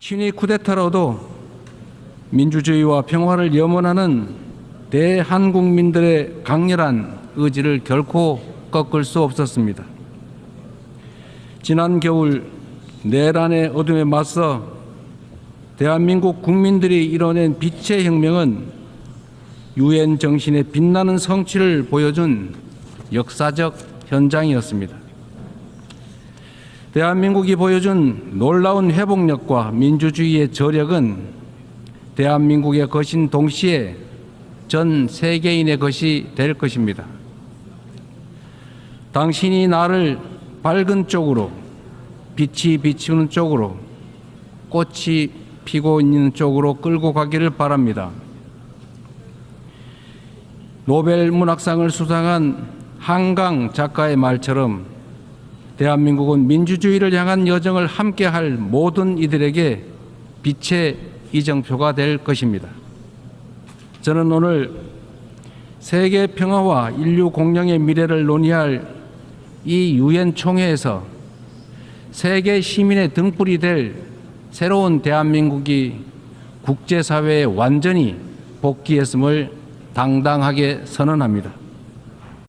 친위 쿠데타로도 민주주의와 평화를 염원하는 대한국민들의 강렬한 의지를 결코 꺾을 수 없었습니다. 지난 겨울 내란의 어둠에 맞서 대한민국 국민들이 이뤄낸 빛의 혁명은 유엔 정신의 빛나는 성취를 보여준 역사적 현장이었습니다. 대한민국이 보여준 놀라운 회복력과 민주주의의 저력은 대한민국의 것인 동시에 전 세계인의 것이 될 것입니다. 당신이 나를 밝은 쪽으로 빛이 비추는 쪽으로 꽃이 피고 있는 쪽으로 끌고 가기를 바랍니다. 노벨 문학상을 수상한 한강 작가의 말처럼 대한민국은 민주주의를 향한 여정을 함께할 모든 이들에게 빛의 이정표가 될 것입니다. 저는 오늘 세계 평화와 인류 공영의 미래를 논의할 이 유엔 총회에서 세계 시민의 등불이 될 새로운 대한민국이 국제사회에 완전히 복귀했음을 당당하게 선언합니다.